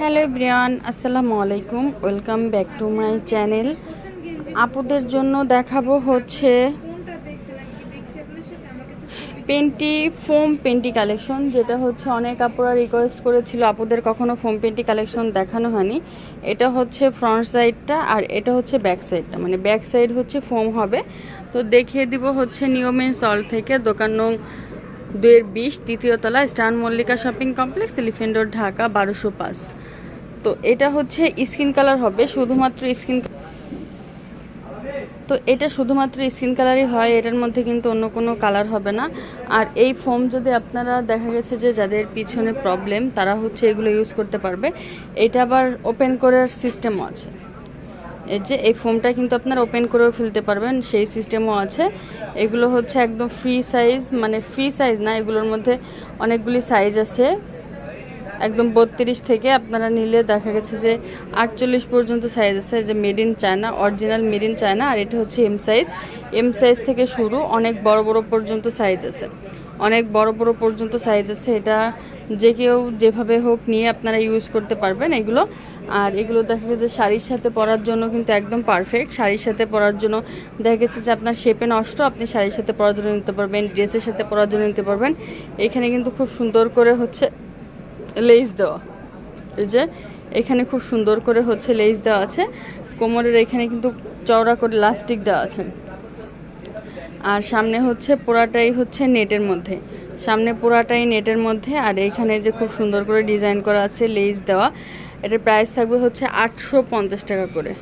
Hello Brian আসসালামু আলাইকুম। Welcome back to my channel. আপুদের জন্য দেখাবো হচ্ছে পেন্টি, ফোম পেন্টি কালেকশন, যেটা হচ্ছে অনেক আপুরা রিকোয়েস্ট করেছিল, আপুদের কখনো ফোম পেন্টি কালেকশন দেখানো হয়নি। এটা হচ্ছে ফ্রন্ট সাইডটা আর এটা হচ্ছে ব্যাক সাইডটা মানে ব্যাক সাইড হচ্ছে ফোম হবে। তো দেখিয়ে দিব হচ্ছে নিয়মের সল থেকে দোকান নং দুয়ের বিশ তৃতীয় তলা স্টান Mallika shopping complex elephant road, Dhaka, বারোশো পাঁচ। তো এটা হচ্ছে স্কিন কালার হবে, শুধুমাত্র স্কিন তো এটা শুধুমাত্র স্কিন কালারই হয়, এটার মধ্যে কিন্তু অন্য কোনো কালার হবে না। আর এই ফোম যদি আপনারা দেখা গেছে যে যাদের পিছনে প্রবলেম, তারা হচ্ছে এগুলো ইউজ করতে পারবে। এটা আবার ওপেন করার সিস্টেমও আছে। এই যে এই ফোমটা কিন্তু আপনারা ওপেন করেও ফেলতে পারবেন, সেই সিস্টেমও আছে। এগুলো হচ্ছে একদম ফ্রি সাইজ মানে ফ্রি সাইজ না, এগুলোর মধ্যে অনেকগুলি সাইজ আছে। একদম বত্রিশ থেকে আপনারা নিলে দেখা গেছে যে আটচল্লিশ পর্যন্ত সাইজ আছে যে made in China original made in China আর এটা হচ্ছে এম সাইজ এম সাইজ থেকে শুরু অনেক বড় বড় পর্যন্ত সাইজ আছে। অনেক বড় বড় পর্যন্ত সাইজ আছে। এটা যে কেউ যেভাবে হোক নিয়ে আপনারা ইউজ করতে পারবেন এগুলো। আর এগুলো দেখা গেছে শাড়ির সাথে পরার জন্য কিন্তু একদম পারফেক্ট শাড়ির সাথে পরার জন্য দেখা গেছে যে আপনার শেপে নষ্ট, আপনি শাড়ির সাথে পরার জন্য নিতে পারবেন ড্রেসের সাথে পরার জন্য নিতে পারবেন। এখানে কিন্তু খুব সুন্দর করে হচ্ছে লেস দেওয়া। এই যে, এখানে খুব সুন্দর করে হচ্ছে লেস দেওয়া আছে। কোমরের এখানে কিন্তু চওড়া করে লাস্টিক দেওয়া আছে। আর সামনে হচ্ছে পোড়াটাই হচ্ছে নেটের মধ্যে। সামনে পোড়াটাই নেটের মধ্যে, আর এখানে যে খুব সুন্দর করে ডিজাইন করা আছে লেস দেওয়া, এটার প্রাইস থাকবে হচ্ছে আটশো পঞ্চাশ টাকা করে।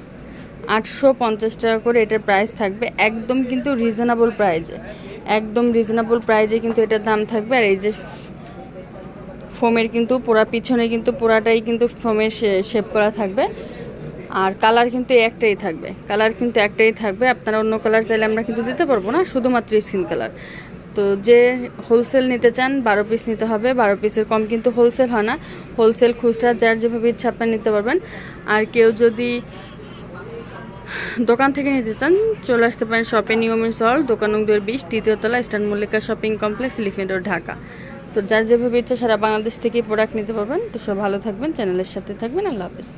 আটশো পঞ্চাশ টাকা করে এটার প্রাইস থাকবে একদম কিন্তু রিজনেবল প্রাইজে একদম রিজনেবল প্রাইজে কিন্তু এটার দাম থাকবে, আর এই যে ফোমের কিন্তু পুরা, পিছনে কিন্তু পুরাটাই কিন্তু ফোমের শেপ করা থাকবে। আর কালার কিন্তু একটাই থাকবে। কালার কিন্তু একটাই থাকবে। আপনারা অন্য কালার চাইলে আমরা কিন্তু দিতে পারব না, শুধুমাত্র স্কিন কালার তো যে হোলসেল নিতে চান, বারো পিস নিতে হবে। বারো পিসের কম কিন্তু হোলসেল হয় না। হোলসেল খুচরা যার যেভাবে ইচ্ছা আপনার নিতে পারবেন। আর কেউ যদি দোকান থেকে নিতে চান, চলে আসতে পারেন শপে নিয়মের সল দোকান দুয়ের বিশ তৃতীয় তলা স্টান Mallika shopping complex elephant road Dhaka. তো যার যেভাবে ইচ্ছা সারা বাংলাদেশ থেকে প্রোডাক্ট নিতে পারবেন। তো সব ভালো থাকবেন চ্যানেলের সাথে থাকবেন। আল্লাহ হাফেজ।